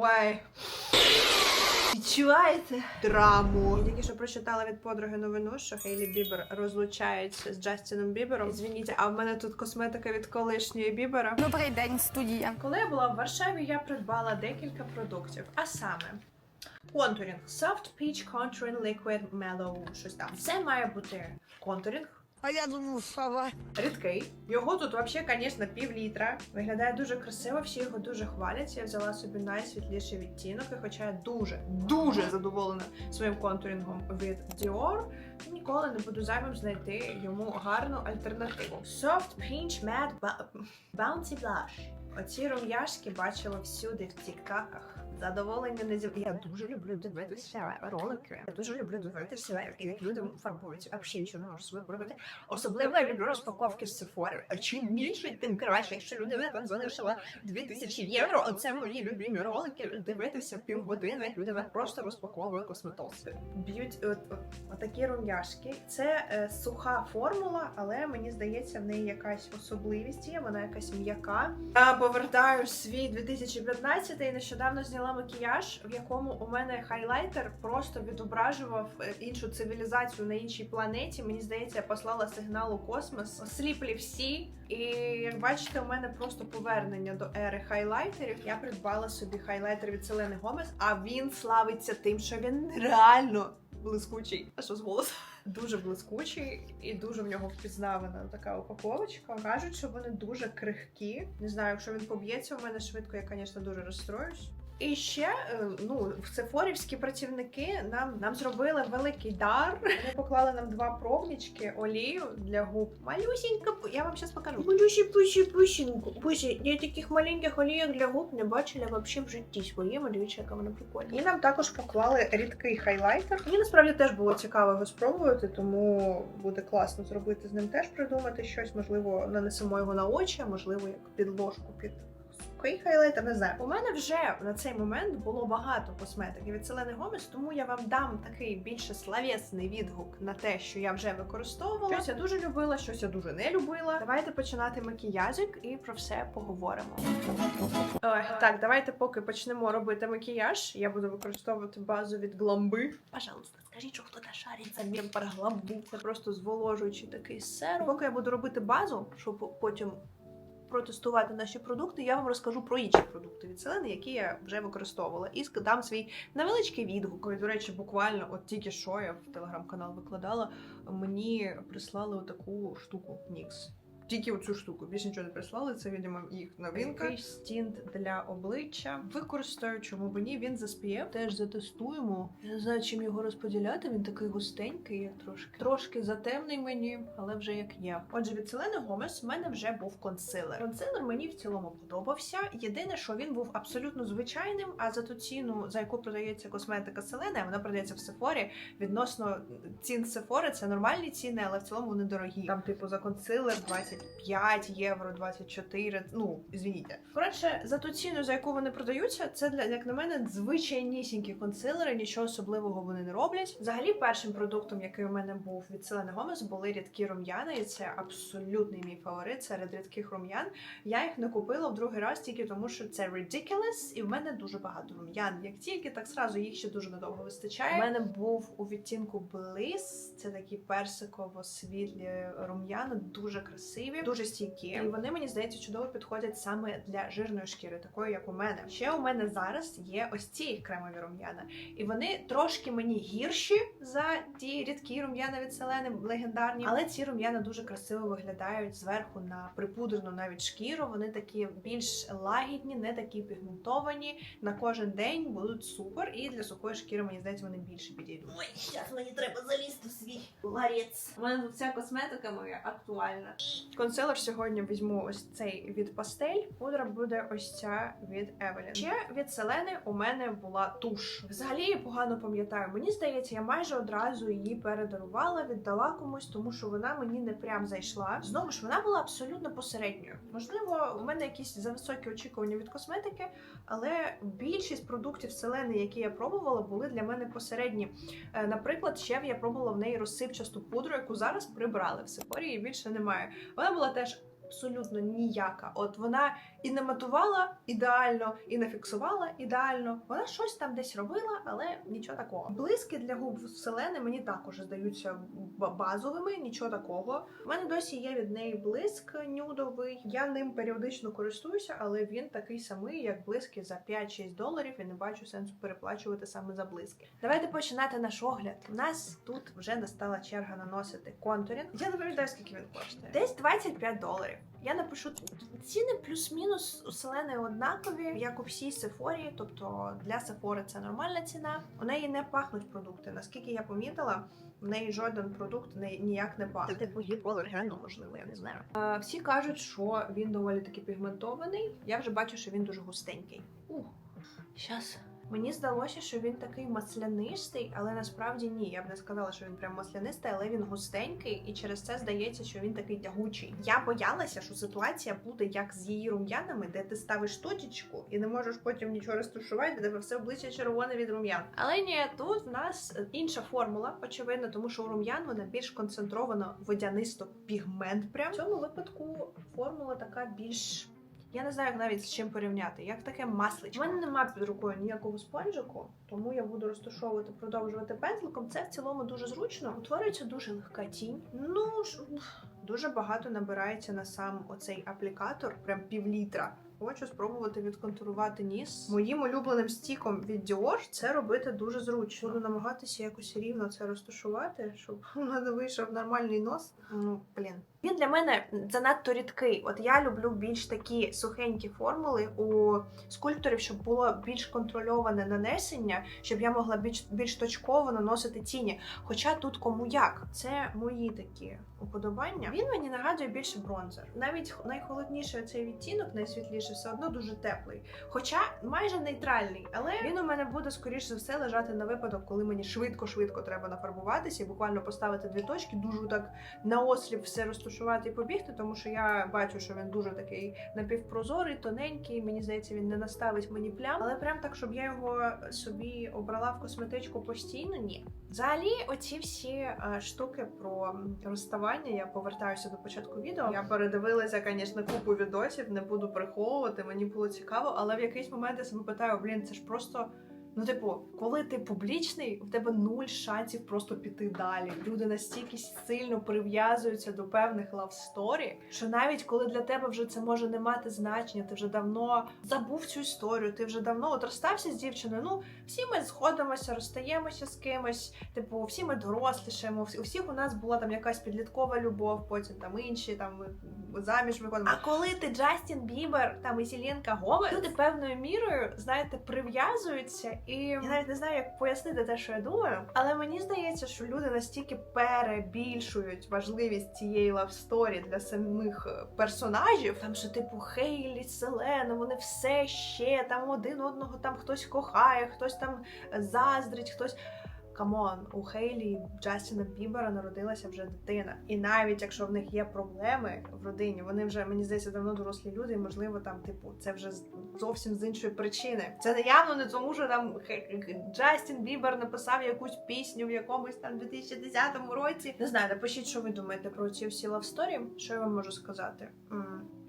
Ой. Відчуваєте драму? Я тільки що прочитала від подруги новину, що Хейлі Бібер розлучається з Джастіном Бібером. Звініть, а в мене тут косметика від колишньої Бібера. Добрий день, студія. Коли я була в Варшаві, я придбала декілька продуктів, а саме. Контурінг Soft Peach Contouring Liquid Mellow, щось там. Це має бути контурінг, А я думаю, сова. рідкий. Його тут взагалі, звісно, пів літра. Виглядає дуже красиво, всі його дуже хвалять. Я взяла собі найсвітліший відтінок, і хоча я дуже, дуже задоволена своїм контурінгом від Dior, ніколи не буду зайвим знайти йому гарну альтернативу. Soft Peach Matte Bouncy Blush. Оці рум'яшки бачила всюди в тіктаках. Задоволення не зі... Я дуже люблю дивитися ролики. Я дуже люблю дивитися, як фарбуються. А взагалі нічого не можу собі робити. Особливо я люблю розпаковки з. А чим більше, тим краще. Якщо людина там залишила 2000 євро, оце мої любимі ролики. Дивитися півгодини, як людина просто розпаковує косметоси. Б'ють от, от, отакі рум'яшки. Це е, суха формула, але мені здається, в неї якась особливість є, вона якась м'яка. Я повертаю свій 2015 і нещодавно зняла макіяж, в якому у мене хайлайтер просто відображував е, іншу цивілізацію на іншій планеті. Мені здається, я послала сигнал у космос. Осліплі всі. І як бачите, у мене просто повернення до ери хайлайтерів. Я придбала собі хайлайтер від Селени Гомес, а він славиться тим, що він реально блискучий. А що з голосу? Дуже блискучий і дуже в нього впізнавана така упаковочка. Кажуть, що вони дуже крихкі. Не знаю, якщо він поб'ється у мене швидко, я, звісно, дуже розстроюсь. І ще е, ну сефорівські працівники нам нам зробили великий дар. Вони поклали нам два пробнички олію для губ. Малюсінька, я вам зараз покажу. Малюсі пусі пусіньку. Пусі, я таких маленьких олійок для губ не бачила вообще в житті своєму. Дивіться, яка вона прикольна. І нам також поклали рідкий хайлайтер. Мені насправді теж було цікаво його спробувати, тому буде класно зробити з ним теж придумати щось. Можливо, нанесемо його на очі, а можливо, як підложку під. Хайлайтер, не знаю. У мене вже на цей момент було багато косметики від Селени Гомес, тому я вам дам такий більше славесний відгук на те, що я вже використовувала. Щось я дуже любила, щось я дуже не любила. Давайте починати макіяжик і про все поговоримо. Ой, так, давайте поки почнемо робити макіяж. Я буду використовувати базу від гламби. Пожалуйста, скажіть, що хто шариться мем про гламбу. Це просто зволожуючий такий серум. Поки я буду робити базу, щоб потім протестувати наші продукти, я вам розкажу про інші продукти від Селени, які я вже використовувала, і дам свій невеличкий відгук. До речі, буквально от тільки що я в телеграм-канал викладала, мені прислали таку штуку Нікс. Тільки оцю штуку, більше нічого не прислали. Це, відомо, їх новинка. Такий стінт для обличчя. Використаю, чому б ні. Він з SPF. Теж затестуємо. Я не знаю, чим його розподіляти. Він такий густенький, трошки. Трошки затемний мені, але вже як є. Отже, від Селени Гомес в мене вже був консилер. Консилер мені в цілому подобався. Єдине, що він був абсолютно звичайним, а за ту ціну, за яку продається косметика Селени, вона продається в Сефорі. Відносно цін Сефори, це нормальні ціни, але в цілому вони дорогі. Там, типу, за консилер 25 євро, 24, ну, звініть. Коротше, за ту ціну, за яку вони продаються, це для як на мене звичайнісінькі консилери, нічого особливого вони не роблять. Взагалі, першим продуктом, який у мене був від Селени Гомес, були рідкі рум'яна, і це абсолютний мій фаворит серед рідких рум'ян. Я їх не купила в другий раз тільки тому, що це ridiculous, і в мене дуже багато рум'ян. Як тільки, так зразу їх ще дуже надовго вистачає. У мене був у відтінку Bliss, це такі персиково-світлі рум'яна, дуже красиві, дуже стійкі. І вони мені здається чудово підходять саме для жирної шкіри, такої як у мене. Ще у мене зараз є ось ці кремові рум'яна, і вони трошки мені гірші за ті рідкі рум'яна від Селени, легендарні. Але ці рум'яна дуже красиво виглядають зверху на припудрену навіть шкіру. Вони такі більш лагідні, не такі пігментовані. На кожен день будуть супер. І для сухої шкіри, мені здається, вони більше підійдуть. Ой, зараз мені треба залізти в свій ларець. У мене тут вся косметика моя актуальна. Консилер сьогодні візьму ось цей від пастель. Пудра буде ось ця від Evelyn. Ще від Селени у мене була туш. Взагалі погано пам'ятаю. Мені здається, я майже одразу її передарувала, віддала комусь, тому що вона мені не прям зайшла. Знову ж вона була абсолютно посередньою. Можливо, у мене якісь зависокі очікування від косметики, але більшість продуктів Селени, які я пробувала, були для мене посередні. Е, Наприклад, ще я пробувала в неї розсипчасту пудру, яку зараз прибрали в Сефорі, і більше немає. Вона була теж абсолютно ніяка. От вона і не матувала ідеально, і не фіксувала ідеально. Вона щось там десь робила, але нічого такого. Блиски для губ Селени мені також здаються базовими, нічого такого. У мене досі є від неї блиск нюдовий. Я ним періодично користуюся, але він такий самий, як блиски за 5-6 доларів, і не бачу сенсу переплачувати саме за блиски. Давайте починати наш огляд. У нас тут вже настала черга наносити контурінг. Я не пам'ятаю, скільки він коштує. Десь 25 доларів. Я напишу. Ціни плюс-мінус у Селени однакові, як у всій Сефорі. Тобто для Сефори це нормальна ціна. У неї не пахнуть продукти. Наскільки я помітила, в неї жоден продукт не, ніяк не пахне. Типу гіполергенно, можливо, я не знаю. Всі кажуть, що він доволі таки пігментований. Я вже бачу, що він дуже густенький. Ух, щас. Мені здалося, що він такий маслянистий, але насправді ні. Я б не сказала, що він прям маслянистий, але він густенький, і через це здається, що він такий тягучий. Я боялася, що ситуація буде як з її рум'янами, де ти ставиш точечку і не можеш потім нічого розташувати, де тебе все обличчя червоне від рум'ян. Але ні, тут в нас е, інша формула, очевидно, тому що у рум'ян вона більш концентрована водянисто пігмент. Прям в цьому випадку формула така більш. Я не знаю, як навіть з чим порівняти, як таке масличко. У мене немає під рукою ніякого спонжику, тому я буду розташовувати, продовжувати пензликом. Це в цілому дуже зручно. Утворюється дуже легка тінь. Ну ж дуже багато набирається на сам оцей аплікатор, прям півлітра. Хочу спробувати відконтурувати ніс. Моїм улюбленим стіком від Dior це робити дуже зручно. Буду намагатися якось рівно це розташувати, щоб у мене вийшов нормальний нос. Ну, блін. Він для мене занадто рідкий. От я люблю більш такі сухенькі формули у скульпторів, щоб було більш контрольоване нанесення, щоб я могла більш більш точково наносити тіні. Хоча тут кому як, це мої такі уподобання. Він мені нагадує більше бронзер. Навіть найхолодніший цей відтінок, найсвітліший, все одно дуже теплий. Хоча майже нейтральний, але він у мене буде скоріш за все лежати на випадок, коли мені швидко-швидко треба нафарбуватися буквально поставити дві точки, дуже так наосліп все розташувати і побігти, тому що я бачу, що він дуже такий напівпрозорий, тоненький. Мені здається, він не наставить мені плям. Але прям так, щоб я його собі обрала в косметичку постійно, ні. Взагалі, оці всі е, штуки про розставання. Я повертаюся до початку відео. Я передивилася, звісно, купу відосів, не буду приховувати. Мені було цікаво, але в якийсь момент я себе питаю: блін, це ж просто. Ну, типу, коли ти публічний, в тебе нуль шансів просто піти далі. Люди настільки сильно прив'язуються до певних лавсторі, що навіть коли для тебе вже це може не мати значення, ти вже давно забув цю історію, ти вже давно от розстався з дівчиною. Ну, всі ми сходимося, розстаємося з кимось. Типу, всі ми дорослішаємо. У всіх у нас була там якась підліткова любов, потім там інші там заміж виходимо. А коли ти Джастін Бібер там і Зеленка Гомер, люди певною мірою, знаєте, прив'язуються, і я навіть не знаю, як пояснити те, що я думаю. Але мені здається, що люди настільки перебільшують важливість цієї лавсторі для самих е, персонажів. Там що, типу, Хейлі, Селена, вони все ще там один одного там хтось кохає, хтось там е, заздрить, хтось. Камон, у Хейлі Джастіна Бібера народилася вже дитина. І навіть якщо в них є проблеми в родині, вони вже мені здається давно дорослі люди, і можливо, там, типу, це вже зовсім з іншої причини. Це явно не тому, що там Джастін Бібер написав якусь пісню в якомусь там 2010 році. Не знаю, напишіть, що ви думаєте про ці всі лавсторі. Що я вам можу сказати? М,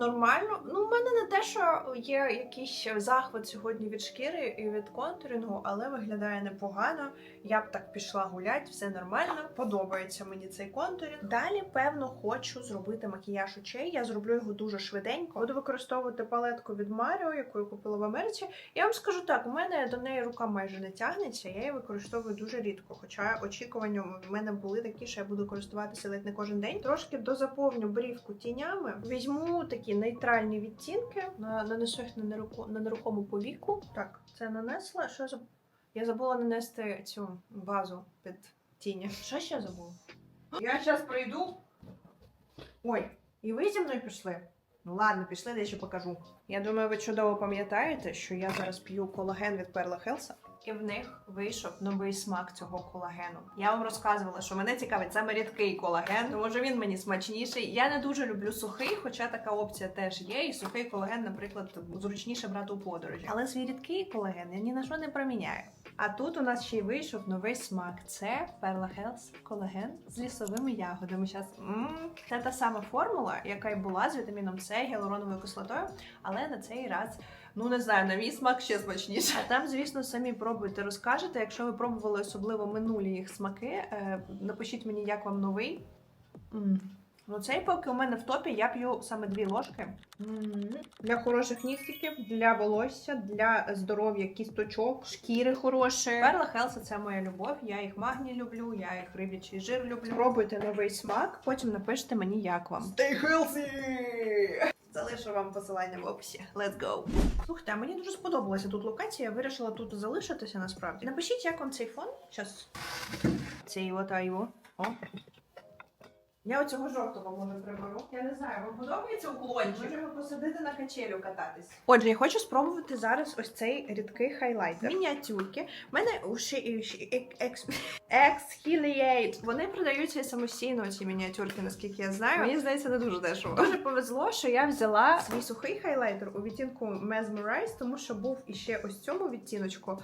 Нормально. Ну, в мене не те, що є якийсь захват сьогодні від шкіри і від контурінгу, але виглядає непогано. Я б так пішла гулять, все нормально. Подобається мені цей контурінг. Далі, певно, хочу зробити макіяж очей. Я зроблю його дуже швиденько. Буду використовувати палетку від Mario, яку я купила в Америці. Я вам скажу так: у мене до неї рука майже не тягнеться. Я її використовую дуже рідко. Хоча очікування в мене були такі, що я буду користуватися ледь не кожен день. Трошки дозаповню брівку тінями. Візьму такі нейтральні відтінки, нанесу їх на нерухому повіку. Так, це нанесла. Що заб... я забула нанести цю базу під тіні. Що ще забула? Я зараз прийду. Ой, і ви зі мною пішли? Ну ладно, пішли, я ще покажу. Я думаю, ви чудово пам'ятаєте, що я зараз п'ю колаген від Перла Хелса. І в них вийшов новий смак цього колагену. Я вам розказувала, що мене цікавить саме рідкий колаген, тому що він мені смачніший. Я не дуже люблю сухий, хоча така опція теж є. І сухий колаген, наприклад, зручніше брати у подорожі. Але свій рідкий колаген я ні на що не проміняю. А тут у нас ще й вийшов новий смак. Це Perla Health колаген з лісовими ягодами. Щас, це та сама формула, яка й була з вітаміном С, гіалуроновою кислотою, але на цей раз, ну не знаю, на мій смак ще смачніше. А там, звісно, самі пробуйте, розкажете. Якщо ви пробували особливо минулі їх смаки, е, напишіть мені, як вам новий. Ну, цей поки у мене в топі, я п'ю саме дві ложки. М, Для хороших нігтиків, для волосся, для здоров'я кісточок, шкіри хорошої. Перла Хелса це моя любов. Я їх магні люблю, я їх риб'ячий жир люблю. Пробуйте новий смак, потім напишіть мені, як вам. Stay healthy! Залишу вам посилання в описі. Let's go! Слухайте, а мені дуже сподобалася тут локація. Я вирішила тут залишитися насправді. Напишіть, як вам цей фон. Щас. Цей от а його. О. Я оцього жовтого може приберу. Я не знаю, вам подобається уклончик? Можемо посадити на качелю кататись. Отже, я хочу спробувати зараз ось цей рідкий хайлайтер. Мініатюрки. У мене уші Exfoliate. Вони продаються самостійно, ці мініатюрки, наскільки я знаю. Мені здається, не дуже дешево. Дуже повезло, що я взяла свій сухий хайлайтер у відтінку Mesmerize, тому що був іще ось цьому відтіночку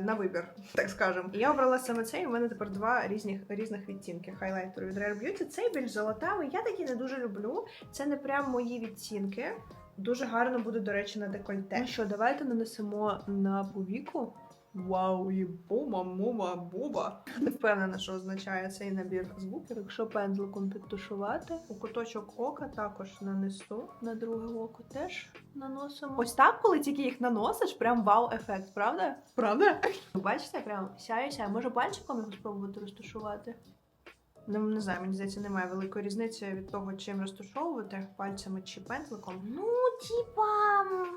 на вибір, так скажемо. І я обрала саме цей. і У мене тепер два різних різних відтінки хайлайтеру від Rare Beauty. Цей більш золотавий. Я такі не дуже люблю. Це не прям мої відтінки. Дуже гарно буде, до речі, на декольте. Ну що, давайте нанесемо на повіку. Вау, і бума, мума, буба. Не впевнена, що означає цей набір звуків. Якщо пензликом підтушувати, у куточок ока також нанесу. На друге око теж наносимо. Ось так, коли тільки їх наносиш, прям вау-ефект, правда? Правда? Бачите, прям сяє сяє. Може пальчиком його спробувати розташувати? Ну, не знаю, мені здається, немає великої різниці від того, чим розташовувати пальцями чи пензликом. Ну, типа,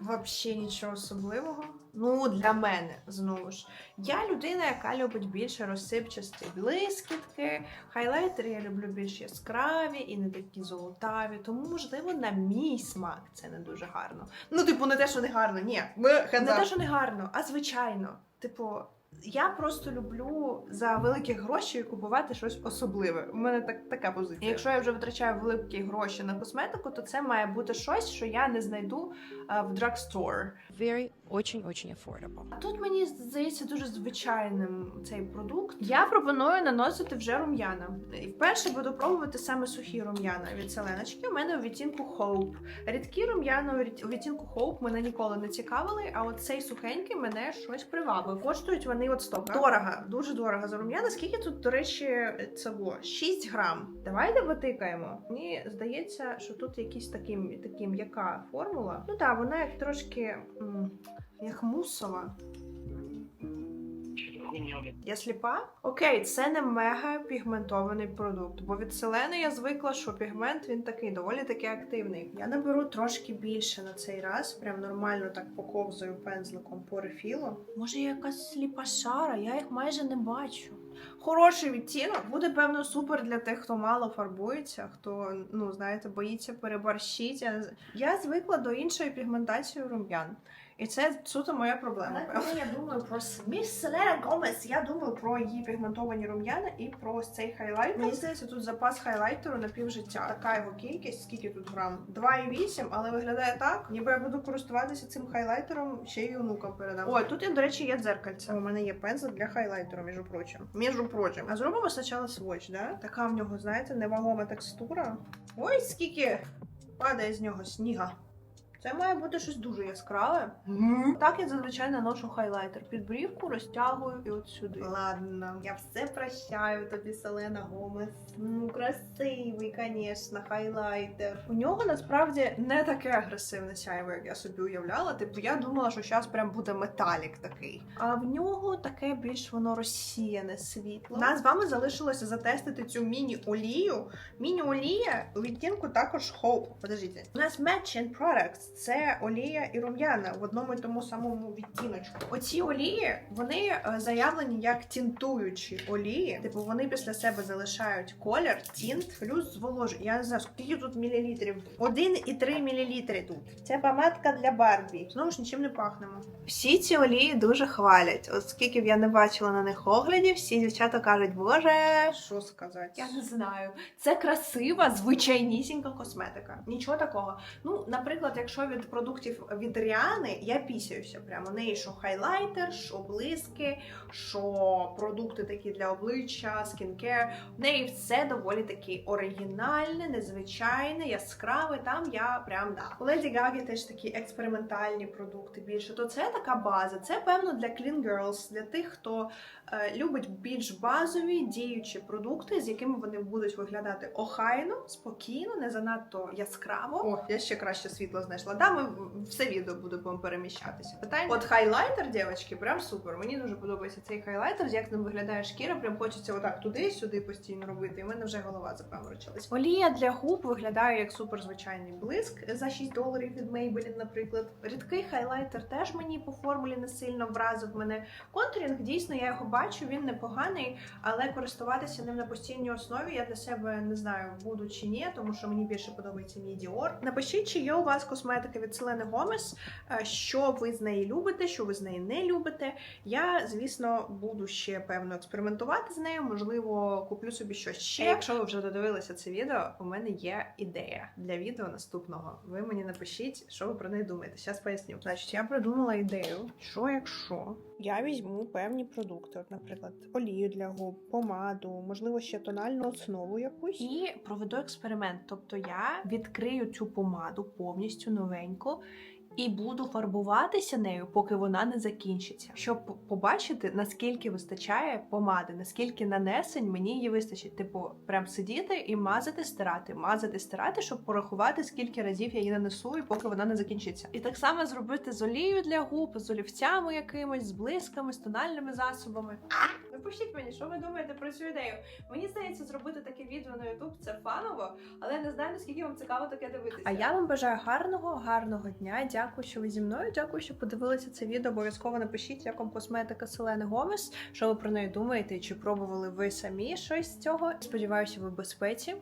взагалі нічого особливого. Ну, для мене знову ж. Я людина, яка любить більше розсипчасті блискітки. Хайлайтери я люблю більш яскраві і не такі золотаві. Тому, можливо, на мій смак це не дуже гарно. Ну, типу, не те, що не гарно, ні. Ми не те, що не гарно, а звичайно. Типу, я просто люблю за великі гроші купувати щось особливе. У мене так така позиція. І якщо я вже витрачаю великі гроші на косметику, то це має бути щось, що я не знайду а, в drugstore. Very, очень-очень affordable. А тут мені здається дуже звичайним цей продукт. Я пропоную наносити вже рум'яна. І вперше буду пробувати саме сухі рум'яна від селеночки. У мене у відтінку Hope. Рідкі рум'яна у відтінку Hope мене ніколи не цікавили, а от цей сухенький мене щось привабив. Коштують вони от 100. Дорого, дуже дорого за рум'яна. Скільки тут, до речі, це було? 6 грам. Давайте витикаємо. Мені здається, що тут якісь такі, такі м'яка формула. Ну так, вона як трошки м, як мусова. Я сліпа? Окей, це не мега пігментований продукт, бо від селени я звикла, що пігмент він такий доволі таки активний. Я наберу трошки більше на цей раз, прям нормально так поковзую пензликом по рефілу. Може, якась сліпа шара, я їх майже не бачу. Хороший відтінок буде певно супер для тих, хто мало фарбується, хто ну знаєте, боїться переборщити. Я, я звикла до іншої пігментації рум'ян. І це суто моя проблема. Але коли я думаю про міс Селена Гомес, я думаю про її пігментовані рум'яна і про ось цей хайлайтер. Мені здається, тут запас хайлайтеру на півжиття. Така його кількість, скільки тут грам? 2,8, але виглядає так, ніби я буду користуватися цим хайлайтером ще й онукам передам. Ой, тут, і, до речі, є дзеркальце. У мене є пензель для хайлайтеру, між прочим. Між прочим. А зробимо спочатку свотч, да? Така в нього, знаєте, невагома текстура. Ой, скільки падає з нього сніга. Це має бути щось дуже яскраве. Так я зазвичай наношу хайлайтер. Під брівку розтягую і от сюди. Ладно, я все прощаю тобі, Селена Гомес. Ну, красивий, звісно, хайлайтер. У нього насправді не таке агресивне сяйво, як я собі уявляла. Типу, я думала, що зараз прям буде металік такий. А в нього таке більш воно розсіяне світло. Нас з вами залишилося затестити цю міні-олію. Міні-олія у відтінку також Hope. Подождіть. У нас Matching Products. Це олія і рум'яна в одному і тому самому відтіночку. Оці олії вони е, заявлені як тінтуючі олії. Типу вони після себе залишають колір, тінт, плюс зволожують. Я не знаю, скільки тут мілілітрів. 1,3 мілілітри тут. Це помадка для Барбі. Знову ж нічим не пахнемо. Всі ці олії дуже хвалять. Оскільки б я не бачила на них оглядів, всі дівчата кажуть, боже, що сказати? Я не знаю. Це красива, звичайнісінька косметика. Нічого такого. Ну, наприклад, якщо якщо від продуктів від Ріани, я пісяюся прямо. Неї що хайлайтер, що блиски, що продукти такі для обличчя, скінкер. В неї все доволі таки оригінальне, незвичайне, яскраве. Там я прям да. У Леді Гаги теж такі експериментальні продукти більше. То це така база. Це певно для clean girls, для тих, хто е, любить більш базові діючі продукти, з якими вони будуть виглядати охайно, спокійно, не занадто яскраво. О, я ще краще світло знайшла. Да, ми все відео будемо переміщатися. Питання. От хайлайтер, дівчатки, прям супер. Мені дуже подобається цей хайлайтер, як ним виглядає шкіра. Прям хочеться отак туди-сюди постійно робити. І в мене вже голова запаморочилась. Олія для губ виглядає як супер звичайний блиск за 6 доларів від Maybelline, наприклад. Рідкий хайлайтер теж мені по формулі не сильно вразив мене. Контурінг дійсно я його бачу, він непоганий, але користуватися ним на постійній основі я для себе не знаю, буду чи ні, тому що мені більше подобається мій Dior. Напишіть, чи є у вас косметика від Селени Гомес, е, що ви з неї любите, що ви з неї не любите. Я, звісно, буду ще певно експериментувати з нею. Можливо, куплю собі щось ще. Якщо ви вже додивилися це відео, у мене є ідея для відео наступного. Ви мені напишіть, що ви про неї думаєте. Зараз поясню. Значить, я придумала ідею, що якщо я візьму певні продукти, от, наприклад, олію для губ, помаду, можливо, ще тональну основу якусь, і проведу експеримент. Тобто я відкрию цю помаду повністю новеньку. І буду фарбуватися нею, поки вона не закінчиться, щоб побачити, наскільки вистачає помади, наскільки нанесень мені її вистачить. Типу, прям сидіти і мазати, стирати, мазати, стирати, щоб порахувати, скільки разів я її нанесу, і поки вона не закінчиться. І так само зробити з олією для губ, з олівцями якимось, з блисками, з тональними засобами. Напишіть мені, що ви думаєте про цю ідею. Мені здається, зробити таке відео на YouTube це фаново, але не знаю, наскільки вам цікаво таке дивитися. А я вам бажаю гарного, гарного дня. Дякую, що ви зі мною. Дякую, що подивилися це відео. Обов'язково напишіть, як вам косметика Селени Гомес, що ви про неї думаєте, чи пробували ви самі щось з цього. Сподіваюся, ви в безпеці.